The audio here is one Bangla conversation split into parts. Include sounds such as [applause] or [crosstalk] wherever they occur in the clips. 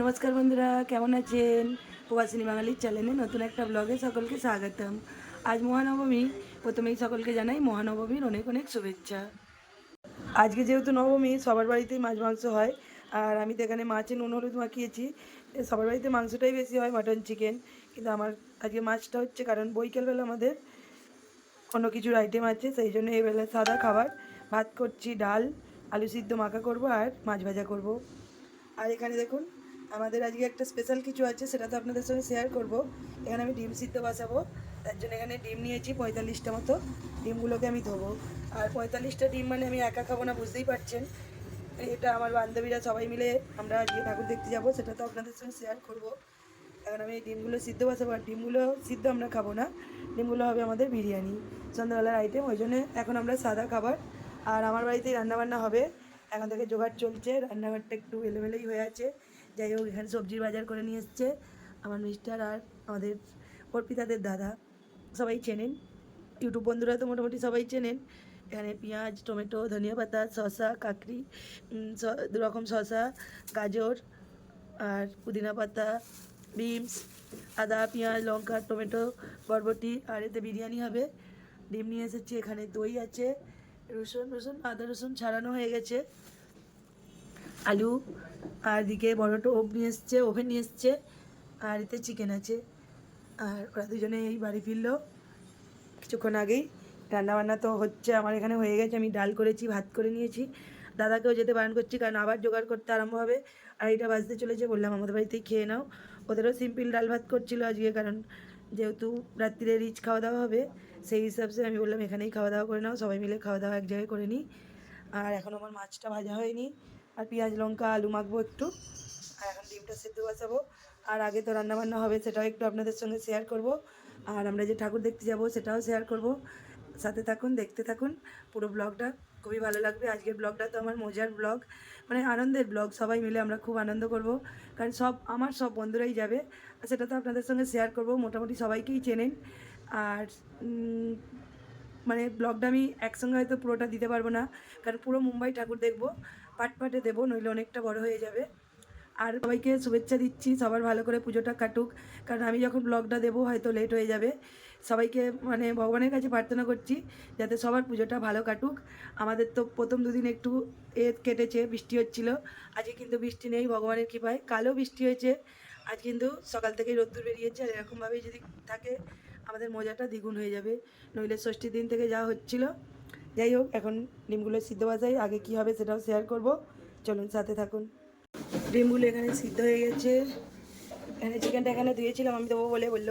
নমস্কার বন্ধুরা, কেমন আছেন? প্রবাসিনী বাঙালির চ্যানেলে নতুন একটা ব্লগে সকলকে স্বাগতম। আজ মহানবমী, প্রথমেই সকলকে জানাই মহানবমীর অনেক অনেক শুভেচ্ছা। আজকে যেহেতু নবমী, সবার বাড়িতেই মাছ মাংস হয়, আর আমি তো এখানে মাছের নুন হলুদ মাখিয়েছি। সবার বাড়িতে মাংসটাই বেশি হয় মাটন চিকেন কিন্তু আমার আজকে মাছটা হচ্ছে কারণ বৈকালবেলা আমাদের অন্য কিছুর আইটেম আছে, সেই জন্য এই বেলা সাদা খাবার, ভাত করছি, ডাল, আলু সিদ্ধ মাখা করব আর মাছ ভাজা করব। আর এখানে দেখুন আমাদের আজকে একটা স্পেশাল কিছু আছে, সেটা তো আপনাদের সঙ্গে শেয়ার করব। এখানে আমি ডিম সিদ্ধ বসাবো, তার জন্য এখানে ডিম নিয়েছি পঁয়তাল্লিশটা মতো। ডিমগুলোকে আমি ধোবো। আর পঁয়তাল্লিশটা ডিম মানে আমি একা খাব না, বুঝতেই পারছেন। এটা আমার বান্ধবীরা সবাই মিলে আমরা আজকে ঠাকুর দেখতে যাব, সেটা তো আপনাদের সঙ্গে শেয়ার করব। এখন আমি এই ডিমগুলো সিদ্ধ বসাবো, আর ডিমগুলো সিদ্ধ আমরা খাব না। ডিমগুলো হবে আমাদের বিরিয়ানি। সন্ধ্যাবেলার আইটেম ওই জন্য এখন আমরা সাদা খাবার। আর আমার বাড়িতেই রান্নাবান্না হবে। এখন থেকে জোগাড় চলছে, রান্নাঘরটা একটু এলোমেলোই হয়ে আছে। যাই হোক, এখানে সবজির বাজার করে নিয়ে এসছে আমার মিস্টার আর আমাদের অর্পিতাদের দাদা। সবাই চেনেন। ইউটিউব বন্ধুরা তো মোটামুটি সবাই চেনেন। এখানে পেঁয়াজ, টমেটো, ধনিয়া পাতা, শসা, কাকড়ি দু রকম শসা, গাজর আর পুদিনা পাতা, বিনস, আদা, পেঁয়াজ, লঙ্কা, টমেটো, বরবটি আর এতে বিরিয়ানি হবে। ডিম নিয়ে এসেছি, এখানে দই আছে। রসুন রসুন, আদা, রসুন ছাড়ানো হয়ে গেছে। আলু আর দিকে বড় টোপ নিয়ে এসছে, ওভেন নিয়ে এসছে, আর এতে চিকেন আছে। আর ওরা দুজনে এই বাড়ি ফিরলো। কিছুক্ষণ আগেই রান্নাবান্না তো হচ্ছে, আমার এখানে হয়ে গেছে। আমি ডাল করেছি, ভাত করে নিয়েছি। দাদাকেও যেতে বারণ করছি, কারণ আবার জোগাড় করতে আরম্ভ হবে। আর এটা বাজতে চলেছে, বললাম, আমাদের বাড়িতেই খেয়ে নাও। ওদেরও সিম্পল ডাল ভাত করছিল আজকে, কারণ যেহেতু রাত্রিরে রিচ খাওয়া দাওয়া হবে, সেই হিসাবে আমি বললাম, এখানেই খাওয়া দাওয়া করে নাও, সবাই মিলে খাওয়া দাওয়া এক জায়গায় করে নিই। আর এখন আমার মাছটা ভাজা হয়নি। আর পেঁয়াজ, লঙ্কা, আলু মাখবো একটু। আর এখন ডিমটা সেদ্ধ বসাবো। আর আগে তো রান্নাবান্না হবে, সেটাও একটু আপনাদের সঙ্গে শেয়ার করব। আর আমরা যে ঠাকুর দেখতে যাব, সেটাও শেয়ার করব। সাথে থাকুন, দেখতে থাকুন পুরো ব্লগটা খুবই ভালো লাগবে। আজকের ব্লগটা তো আমার মজার ব্লগ মানে আনন্দের ব্লগ সবাই মিলে আমরা খুব আনন্দ করব। কারণ সব, আমার সব বন্ধুরাই যাবে। আর সেটা তো আপনাদের সঙ্গে শেয়ার করব। মোটামুটি সবাইকেই চেনেন। আর মানে ব্লগটা আমি একসঙ্গে হয়তো পুরোটা দিতে পারব না। কারণ পুরো মুম্বাই ঠাকুর দেখব। পাট পাটে দেবো, নইলে অনেকটা বড় হয়ে যাবে। আর সবাইকে শুভেচ্ছা দিচ্ছি, সবার ভালো করে পুজোটা কাটুক। কারণ আমি যখন ব্লগটা দেবো, হয়তো লেট হয়ে যাবে। সবাইকে মানে ভগবানের কাছে প্রার্থনা করছি, যাতে সবার পুজোটা ভালো কাটুক। আমাদের তো প্রথম দুদিন একটু এ কেটেছে, বৃষ্টি হচ্ছিল। আজকে কিন্তু বৃষ্টি নেই, ভগবানের কৃপায়। কালও বৃষ্টি হয়েছে। আজ কিন্তু সকাল থেকেই রোদ্দুর বেরিয়েছে। আর এরকমভাবেই যদি থাকে, আমাদের মজাটা দ্বিগুণ হয়ে যাবে। নইলে ষষ্ঠীর দিন থেকে যা হচ্ছিল যাই হোক, এখন ডিমগুলো সিদ্ধ বাজাই আগে কি হবে সেটাও শেয়ার করব। চলুন, সাথে থাকুন। ডিমগুলো এখানে সিদ্ধ হয়ে গেছে। এখানে চিকেনটা এখানে ধুয়েছিলাম, আমি দেবো বলে বলল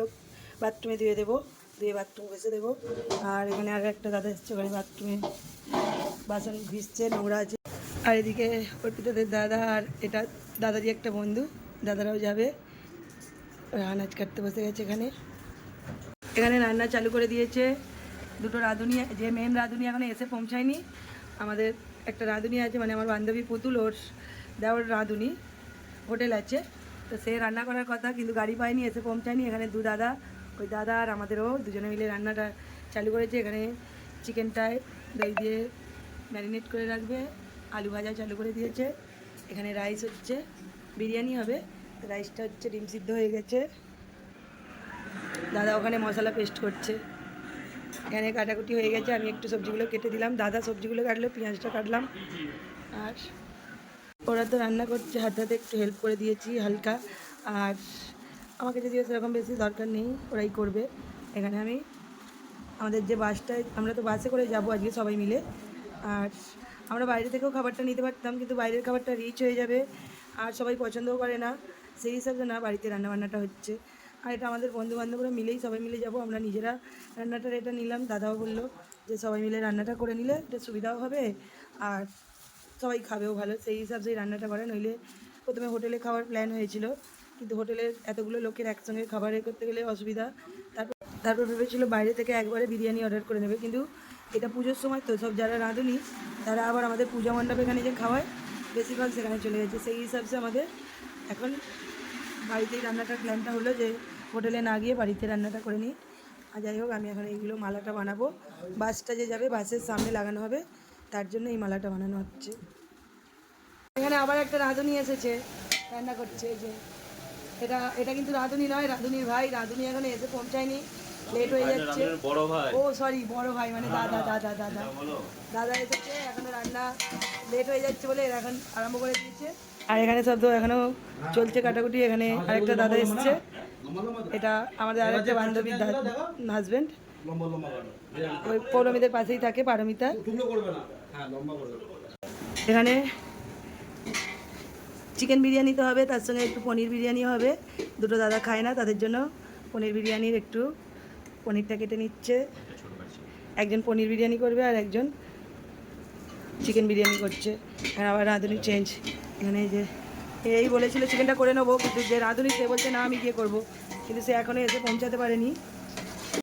বাথরুমে ধুয়ে দেবো। ধুয়ে বাথরুম ঘষে দেবো। আর এখানে আর একটা দাদা এসছে, ওখানে বাথরুমে বাসন ঘিসছে নোংরা আছে। আর এদিকে অর্পিতাদের দাদা আর এটা দাদারই একটা বন্ধু, দাদারাও যাবে। আনাজ কাটতে বসে গেছে এখানে। এখানে রান্না চালু করে দিয়েছে। দুটো রাঁধুনি যে মেন রাঁধুনি এখনও এসে পৌঁছায়নি। আমাদের একটা রাঁধুনি আছে মানে আমার বান্ধবী পুতুল, ওর দেওয়ার রাঁধুনি, হোটেল আছে। তো সে রান্না করার কথা, কিন্তু গাড়ি পায়নি, এসে পৌঁছায়নি। এখানে দু দাদা, ওই দাদা আর আমাদেরও দুজনে মিলে রান্নাটা চালু করেছে। এখানে চিকেনটায় দই দিয়ে ম্যারিনেট করে রাখবে, আলু ভাজা চালু করে দিয়েছে। এখানে রাইস হচ্ছে, বিরিয়ানি হবে। রাইসটা হচ্ছে ডিম সিদ্ধ হয়ে গেছে। দাদা ওখানে মশলা পেস্ট করছে। এখানে কাটাকুটি হয়ে গেছে, আমি একটু সবজিগুলো কেটে দিলাম। দাদা সবজিগুলো কাটলো, পেঁয়াজটা কাটলাম। আর ওরা তো রান্না করছে, হাতে হাতে একটু হেল্প করে দিয়েছি হালকা। আর আমাকে যদিও সেরকম বেশি দরকার নেই, ওরাই করবে। এখানে আমি আমাদের যে বাসটায়, আমরা তো বাসে করে যাব আজকে সবাই মিলে। আর আমরা বাইরে থেকেও খাবারটা নিতে পারতাম, কিন্তু বাইরের খাবারটা রিচ হয়ে যাবে। আর সবাই পছন্দও করে না, সেই হিসাবে না বাড়িতে রান্নাবান্নাটা হচ্ছে। আর এটা আমাদের বন্ধু বান্ধবরা মিলেই সবাই মিলে যাব। আমরা নিজেরা রান্নাটার এটা নিলাম। দাদাও বলল যে সবাই মিলে রান্নাটা করে নিলে এটা সুবিধাও হবে আর সবাই খাবেও ভালো। সেই হিসাবে রান্নাটা করে, নইলে প্রথমে হোটেলে খাওয়ার প্ল্যান হয়েছিল। কিন্তু হোটেলের এতগুলো লোকের একসঙ্গে খাবার করতে গেলে অসুবিধা। তারপর তারপর ভেবেছিল বাইরে থেকে একবারে বিরিয়ানি অর্ডার করে নেবে। কিন্তু এটা পুজোর সময় তো সব যারা রাঁধুনি, তারা আবার আমাদের পূজা মণ্ডপে এখানে যে খাওয়ায়, বেশিরভাগ সেখানে চলে গেছে। সেই হিসাবে আমাদের এখন বাড়িতেই রান্নাটার প্ল্যানটা হলো যে হোটেলে না গিয়ে বাড়িতে রান্নাটা করে নিই। আর যাই হোক আমি এখন এইগুলো মালাটা বানাবো। বাসটা যে যাবে বাসের সামনে লাগানো হবে তার জন্য এই মালাটা বানানো হচ্ছে। এখানে আবার একটা রাঁধুনি এসেছে রান্না করছে এই যে। এটা এটা কিন্তু রাঁধুনি নয় রাঁধুনির ভাই। রাঁধুনি এখন এসে পৌঁছায়নি লেট হয়ে যাচ্ছে। বড় ভাই। ও সরি বড় ভাই মানে দাদা দাদা দাদা। দাদা এসেছে এখনও রান্না লেট হয়ে যাচ্ছে বলে এরা এখন আরম্ভ করে দিয়েছে। আর এখানে সব তো এখনও চলছে কাটাকুটি এখানে আরেকটা দাদা এসছে। এটা আমাদের আরেকটা বান্ধবীর হাজবেন্ড লম্বা লম্বা করো। ওই পৌরমীদের পাশেই থাকে পারমিতা। হ্যাঁ এখানে চিকেন বিরিয়ানি তো হবে তার সঙ্গে একটু পনির বিরিয়ানি হবে। দুটো দাদা খায় না তাদের জন্য পনির বিরিয়ানির একটু পনিরটা কেটে নিচ্ছে। একজন পনির বিরিয়ানি করবে আর একজন চিকেন বিরিয়ানি করছে। আর আবার রাঁধুনি চেঞ্জ এখানে যে এই বলেছিল চিকেনটা করে নেব। কিন্তু যে রাঁধুনি, সে বলছে, না, আমি গিয়ে করব। কিন্তু সে এখনও এসে পৌঁছাতে পারেনি।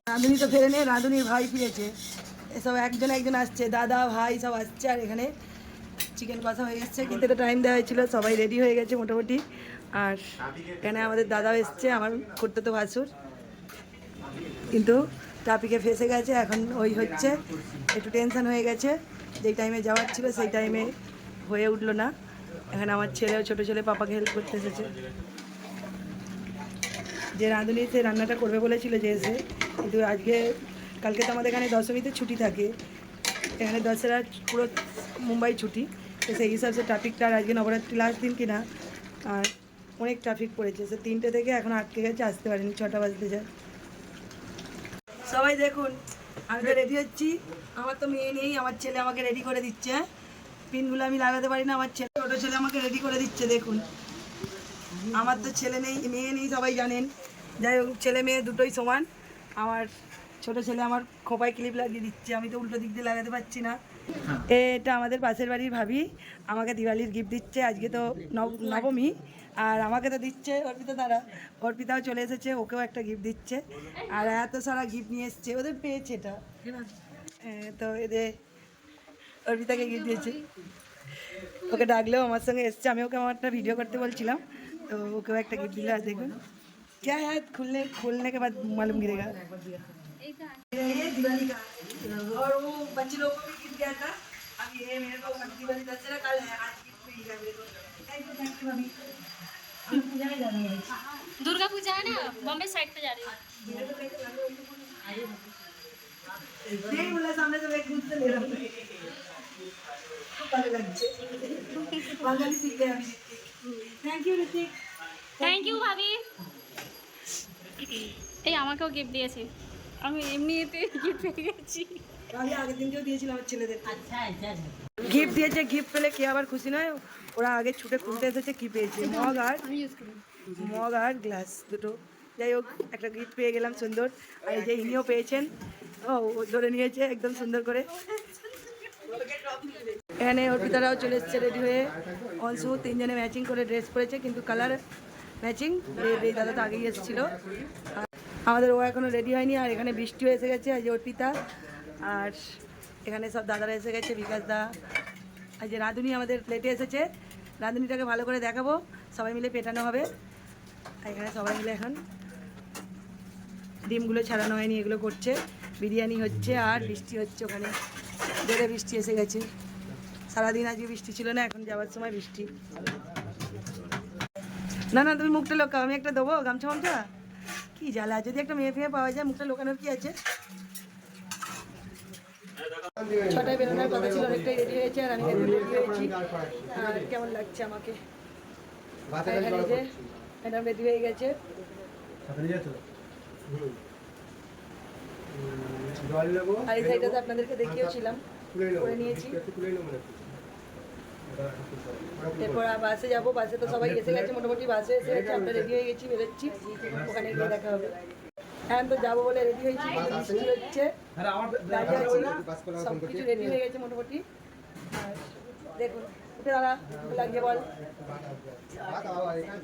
রাঁধুনি তো ফেরে নেই, রাঁধুনির ভাই ফিরেছে। এসব একজন একজন আসছে, দাদা, ভাই সব আসছে, আর এখানে চিকেন কষা হয়ে গেছে। কিন্তু এটা টাইম দেওয়া হয়েছিল, সবাই রেডি হয়ে গেছে মোটামুটি। আর এখানে আমাদের দাদাও এসছে, আমার করতে তো ভাসুর। কিন্তু ট্রাফিকে ফেসে গেছে, এখন ওই হচ্ছে, একটু টেনশন হয়ে গেছে। যেই টাইমে যাওয়ার ছিল, সেই টাইমে হয়ে উঠল না। এখানে আমার ছেলেও ছোটো ছেলে পাপাকে হেল্প করতে এসেছে। যে রাঁধুনি সে রান্নাটা করবে বলেছিল যে এসে, কিন্তু আজকে, কালকে তো আমাদের এখানে দশমীতে ছুটি থাকে। এখানে দশেরা পুরো মুম্বাই ছুটি। তো সেই হিসাবে ট্রাফিকটা আর আজকে নবরাত্রি লাস্ট দিন কিনা, আর অনেক ট্রাফিক পড়েছে। সে তিনটে থেকে এখন আটকে গেছে, আসতে পারেনি, ছটা বাজতে যায়। সবাই দেখুন, আমি তো রেডি হচ্ছি। আমার তো মেয়ে নেই, আমার ছেলে আমাকে রেডি করে দিচ্ছে। হ্যাঁ? পিনগুলো আমি লাগাতে পারি না আমার ছেলে ছোটো ছেলে আমাকে রেডি করে দিচ্ছে দেখুন। আমার তো ছেলে নেই মেয়ে নেই সবাই জানেন। যাই হোক ছেলে মেয়ে দুটোই সমান। আমার ছোট ছেলে আমার খোপায় ক্লিপ লাগিয়ে দিচ্ছে আমি তো উল্টো দিক দিয়ে লাগাতে পারছি না। এটা আমাদের পাশের বাড়ির ভাবি আমাকে দিওয়ালির গিফট দিচ্ছে আজকে তো নব- নবমী। আর আমাকে তো দিচ্ছে অর্পিতা তারা। অর্পিতাও চলে এসেছে ওকেও একটা গিফট দিচ্ছে। আর এত সারা গিফট নিয়ে এসছে ওদের পেয়েছে এটা। তো এদের অর্পিতাকে গিফট দিয়েছে ওকে ডাকলেও আমার সঙ্গে এসছে আমি ওকে আমার একটা ভিডিও করতে বলছিলাম तो ওকেও একটা गिफ्ट दिला देखो क्या है खुलने खोलने के बाद मालूम गिरेगा ये दिवाली का और वो बच्चे लोगों को भी गिफ्ट दिया था अब ये मेरे को दिवाली दशहरा कल है आज गिफ्ट मिलेगा मेरे को थैंक यू थैंक यू अभी हम पूजा में जाना है दुर्गा पूजा है ना बॉम्बे साइड पे जा रही हूँ नहीं बोला सामने से मैं खुद से ले रहा हूँ खूब ভালো লাগছে বাঙালি শিখে আমি thank you Hrithik thank you ভাবি। এই আমাকেও গিফট দিয়েছে আমি এমনিতে গিফট পেয়ে গেছি। আমি আগের দিনকেও দিয়েছিলাম আমার ছেলেদের। গিফট দিয়েছে গিফট পেলে কে আবার খুশি নয়? ওরা আগে ছুটে খুলতে এসেছে কি পেয়েছে? মগ আর মগ আর গ্লাস দুটো। যাই হোক একটা গিফট পেয়ে গেলাম সুন্দর। আর এই যে ইনিও পেয়েছেন। ও ও ধরে নিয়েছে একদম সুন্দর করে। এখানে অর্পিতারাও চলে এসছে রেডি হয়ে। অংশু তিনজনে ম্যাচিং করে ড্রেস পরেছে, কিন্তু কালার ম্যাচিং দাদা তো আগেই এসেছিল। আমাদের ও এখনও রেডি হয়নি, আর এখানে বৃষ্টিও এসে গেছে যে অর্পিতা আর এখানে সব দাদারা এসে গেছে, বিকাশ দা। আর যে রাঁধুনি আমাদের প্লেটে এসেছে, রাঁধুনিটাকে ভালো করে দেখাবো, সবাই মিলে পেটানো হবে। আর এখানে সবাই মিলে এখন ডিমগুলো ছাড়ানো হয়নি, এগুলো করছে। বিরিয়ানি হচ্ছে আর বৃষ্টি হচ্ছে ওখানে। জোরে বৃষ্টি এসে গেছে। সারাদিন আজকে বৃষ্টি ছিল না এখন যাওয়ার সময় বৃষ্টি। না না তুমি মুখটা লোকাও আমি একটা দেবো গামছা গামছা কি জ্বালা যদি একটা মেয়ে ফেয়ে পাওয়া যায় মুখটা লোকানোর কি আছে? ছটায় বেরোনোর কথা ছিল অনেকটাই রেডি হয়েছে আর আমি রেডি হয়েছি। আর কেমন লাগছে আমাকে? এখানে যে ম্যাডাম রেডি হয়ে গেছে। জল নেব আর এই সাইডটাতে আপনাদেরকে দেখিয়েছিলাম করে নিয়েছি। এরপর বাসে যাব বাসে তো সবাই এসে গেছে মোটামুটি বাসে এসে গেছে আমরা রেডি হয়ে গেছি বেরোচ্ছি। ওখানে গিয়ে দেখা হবে। এখন তো যাব বলে রেডি হয়েছি বৃষ্টি হচ্ছে। সব কিছু রেডি হয়ে গেছে মোটামুটি। দেখুন। উঠে দাঁড়া লাগছে বল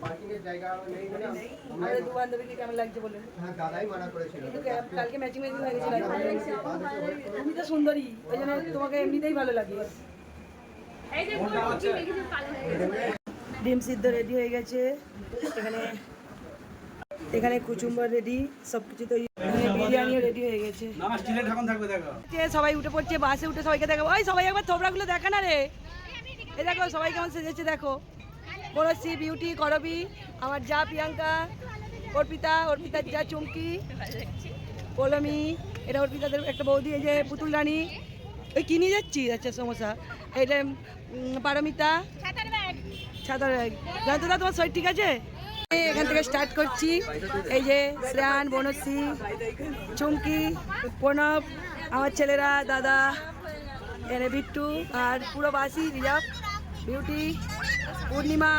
পার্কিং এর জায়গা নেই আমাদের দু বান্ধবীকে কেমন লাগছে বলুন দাদাই করেছিল কিন্তু কালকে ম্যাচিং ম্যাচিং হয়ে গেছিল তুমি তো সুন্দরী ওই জন্য তোমাকে এমনিতেই ভালো লাগে ডিম সিদ্ধ রেডি হয়ে গেছে এখানে এখানে কুচুম্বর রেডি সব কিছু তো এখানে বিরিয়ানিও রেডি হয়ে গেছে সবাই উঠে পড়ছে বাসে উঠে সবাইকে দেখাবো ওই সবাই একবার থোবড়াগুলো দেখা না রে এই দেখো, সবাই কেমন সেজেছে, দেখো। বনশ্রী, বিউটি, করবি, আমার যা প্রিয়াঙ্কা, অর্পিতা, অর্পিতার যা চুমকি, পলমি, এটা অর্পিতাদের একটা বৌদি, এই যে পুতুল রানী। ওই কি নিয়ে যাচ্ছি? আচ্ছা সমস্যা। এটা পারমিতা, ছাতার ব্যাগ। জানতো না তোমার শরীর ঠিক আছে? এখান থেকে স্টার্ট করছি। এই যে শ্রেয়ান বনশ্রী, চুমকি, প্রণব, আমার ছেলেরা, দাদা, এনে বিট্টু, আর পুরো বাসি, রিজার্ভ। বিউটি পূর্ণিমা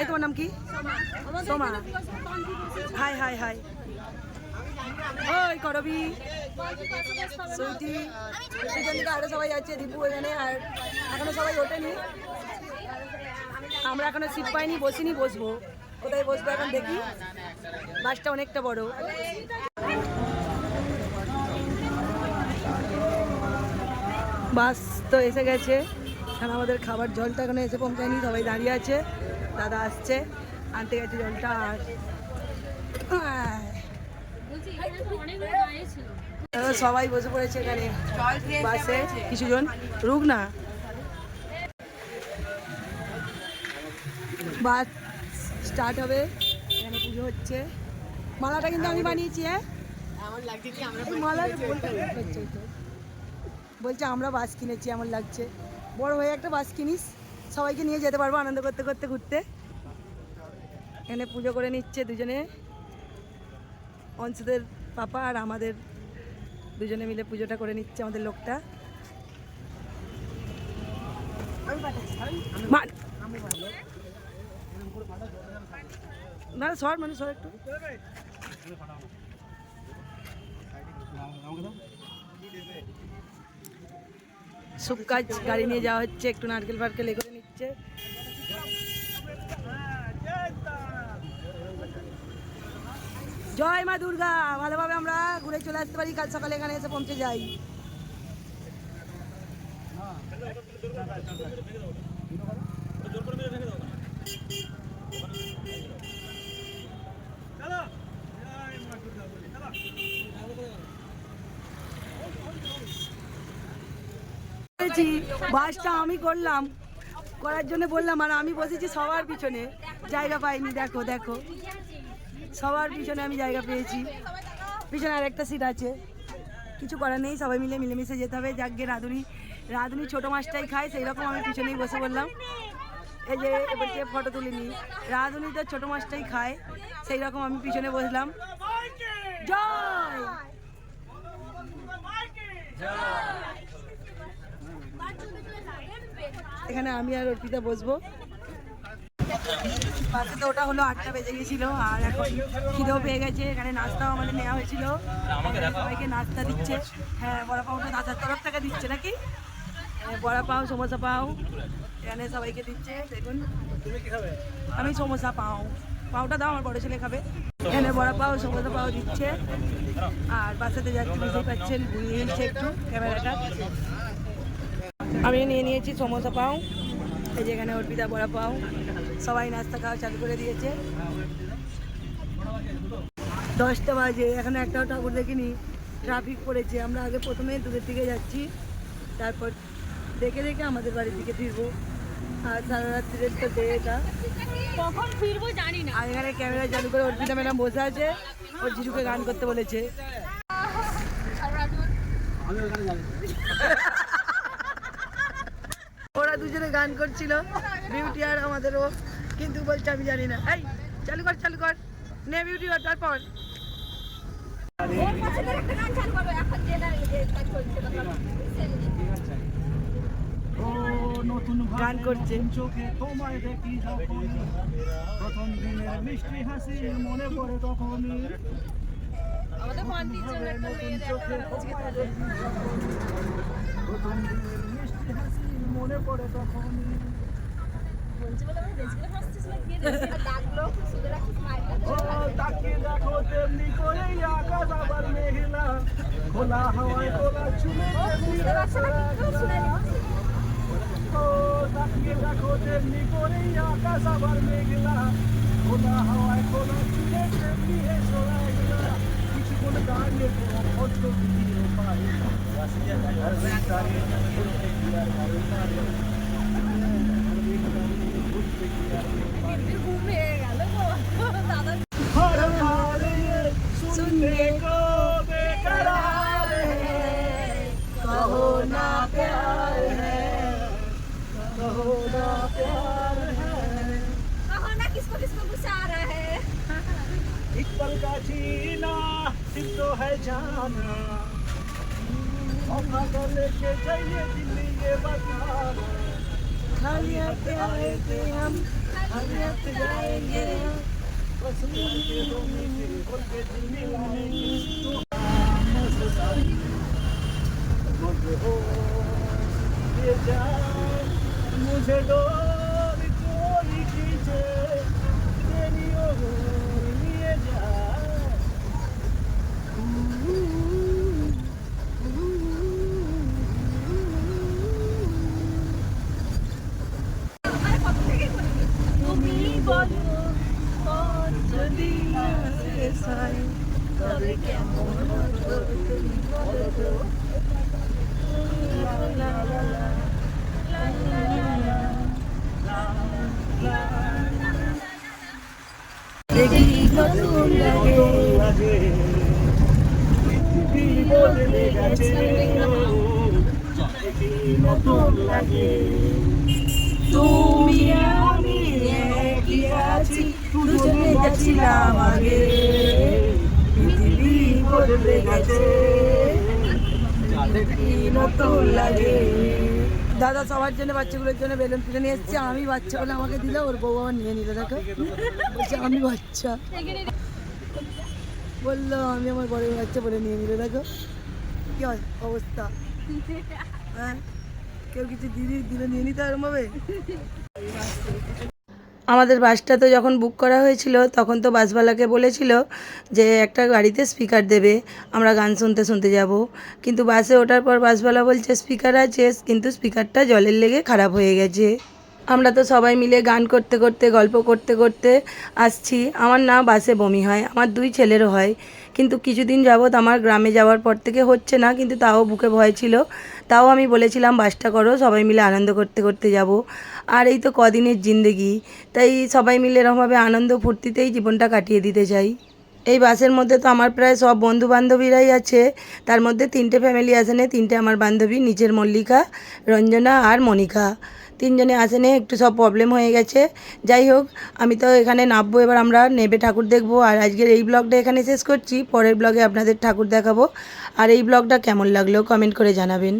এই তোমার নাম কি? সোমা। হাই হাই হাই ওই করবি। সুইটি। এখান থেকে আরও সবাই আছে দীপু এখানে আর এখনও সবাই ওঠেনি। আমরা এখনও সিট পাইনি, বসিনি, বসবো। কোথায় বসবো এখন দেখি। বাসটা অনেকটা বড়। বাস তো এসে গেছে। এখন আমাদের খাবার জলটা এখানে এসে পৌঁছায়নি, সবাই দাঁড়িয়ে আছে, দাদা আসছে, আনতে গেছে জলটা আর। দাদা সবাই বসে পড়েছে এখানে, বাসে, কিছুজন, রুক না। বাস স্টার্ট হবে, এখানে পুজো হচ্ছে। মালাটা কিন্তু আমি বানিয়েছি হ্যাঁ। বলছে আমরা বাস কিনেছি, এমন লাগছে। বড় হয়ে একটা বাস কিনিস, সবাইকে নিয়ে যেতে পারব আনন্দ করতে করতে ঘুরতে। এখানে পুজো করে নিচ্ছে দুজনে। অংশদের পাপা আর আমাদের দুজনে মিলে পুজোটা করে নিচ্ছে আমাদের লোকটা। না, সর মানে সর একটু। সব কাজ গাড়ি নিয়ে যাওয়া হচ্ছে, একটু নারকেল ফারকেল এ করে নিচ্ছে। জয় মা দুর্গা, ভালোভাবে আমরা ঘুরে চলে আসতে পারি, কাল সকালে এখানে এসে পৌঁছে যাই। বলেছি, বাসটা আমি করলাম করার জন্য বললাম আর আমি বসেছি সবার পিছনে জায়গা পাইনি দেখো দেখো। সবার পিছনে আমি জায়গা পেয়েছি। পিছনে আর একটা সিট আছে। কিছু করার নেই সবাই মিলে মিলেমিশে যেতে হবে। যাক যাকে রাঁধুনি রাঁধুনি ছোটো মাছটাই খায় সেই রকম আমি পিছনেই বসে বললাম। এই যে এবার যে ফটো তুলিনি রাঁধুনি তো ছোটো মাছটাই খায় সেই রকম আমি পিছনে বসলাম। জয়! এখানে আমি আর অর্পিতা বসবো। বাসে তো ওটা হলো আটটা বেজে গেছিল আর এখন খিদেও পেয়ে গেছে। এখানে নাস্তাও আমাদের নেওয়া হয়েছিল। সবাইকে নাস্তা দিচ্ছে। হ্যাঁ বড়া পাউটা দাদার তরফ থেকে দিচ্ছে নাকি? হ্যাঁ, বড়া পাও সমোসা পাও এখানে সবাইকে দিচ্ছে দেখুন। আমি সমোসা পাও। পাওটা দাও আমার বড় ছেলে খাবে। এখানে বড়া পাও সমোসা পাও দিচ্ছে। আর বাসাতে যাচ্ছি বুঝতেই পাচ্ছেন ঘুরিয়ে একটু ক্যামেরাটা। আমি নিয়ে নিয়েছি সমোসা পাও। এই যে এখানে অর্পিতা বড়া পাও। সবাই নাস্তা খাওয়া চালু করে দিয়েছে। দশটা বাজে এখানে একটাও ঠাকুর দেখিনি ট্রাফিক পড়েছে। আমরা আগে প্রথমে দূরের দিকে যাচ্ছি তারপর দেখে দেখে আমাদের বাড়ির দিকে ফিরবো। আর সারা রাত্রির তো কখন ফিরবো জানি না। আর এখানে ক্যামেরা চালু করে অর্পিতা ম্যাডাম বসে আছে। ওর জিরুকে গান করতে বলেছে। [laughs] ওরা দুজনে গান করছিল বিউটি আর আমাদেরও কিন্তু বলছে আমি জানি না। এই চালু কর চালু কর। নে বিউটি আর তারপর। গান করছে। চোখে তোমায় দেখি যখন প্রথম দিনের মিষ্টি হাসি মনে পড়ে তখনই। আমাদের প্রথম দিনের মনে পড়ে তাকিয়ে দেখো তেমনি করেই আকাশ আবার মেঘলা। খোলা হাওয়ায় তোলা চুলে তাকিয়ে দেখো তেমনি করেই আকাশ আবার মেঘলা। খোলা হাওয়ায় খোলা চুলে তেমনি किसको किसको गुस्सा आ रहा है। एक पल का जीना तो है जाना। और तो लेके जाइए दिल्ली ये आएँगे हम हरियत जाएँगे। बस दिल्ली हो ये जान मुझे डोर। তুমি লাগে দাদা সবার জন্য বাচ্চাগুলোর জন্য বেলুন কিনে নিয়ে এসছে। আমি বাচ্চা বলে আমাকে দিল, ওর বউ আবার নিয়ে নিল, দেখো। আমি বাচ্চা। বলল, আমি আমার বড় বাচ্চা বলে নিয়ে নিল, দেখো। কি অবস্থা? হ্যাঁ? কেউ কিছু দিদি দিলে নিয়ে নিতে আমাদের বাসটা তো যখন বুক করা হয়েছিল, তখন তো বাসওয়ালাকে বলেছিল যে একটা গাড়িতে স্পিকার দেবে, আমরা গান শুনতে শুনতে যাব। কিন্তু বাসে ওঠার পর বাসওয়ালা বলছে স্পিকার আছে, কিন্তু স্পিকারটা জলের লেগে খারাপ হয়ে গেছে। আমরা তো সবাই মিলে গান করতে করতে, গল্প করতে করতে আসছি। আমার না বাসে বমি হয়, আমার দুই ছেলেরও হয়। কিন্তু কিছুদিন যাবৎ আমার গ্রামে যাওয়ার পর থেকে হচ্ছে না, কিন্তু তাও বুকে ভয় ছিল। তাও আমি বলেছিলাম, বাসটা করো, সবাই মিলে আনন্দ করতে করতে যাব। আর এই তো কদিনের জিন্দেগি। তাই সবাই মিলে এরকমভাবে আনন্দ ফুর্তিতেই জীবনটা কাটিয়ে দিতে চাই। এই বাসের মধ্যে তো আমার প্রায় সব বন্ধু বান্ধবীরাই আছে। তার মধ্যে তিনটে ফ্যামিলি আসেনে তিনটে আমার বান্ধবী, নিজের মল্লিকা, রঞ্জনা আর মনিকা। তিনজনে আসেনি, একটু সব প্রবলেম হয়ে গেছে। যাই হোক, আমি তো এখানে নামবো, এবার আমরা নেবে ঠাকুর দেখব। আর আজকের এই ব্লগটা এখানে শেষ করছি, পরের ব্লগে আপনাদের ঠাকুর দেখাবো। আর এই ব্লগটা কেমন লাগল কমেন্ট করে জানাবেন।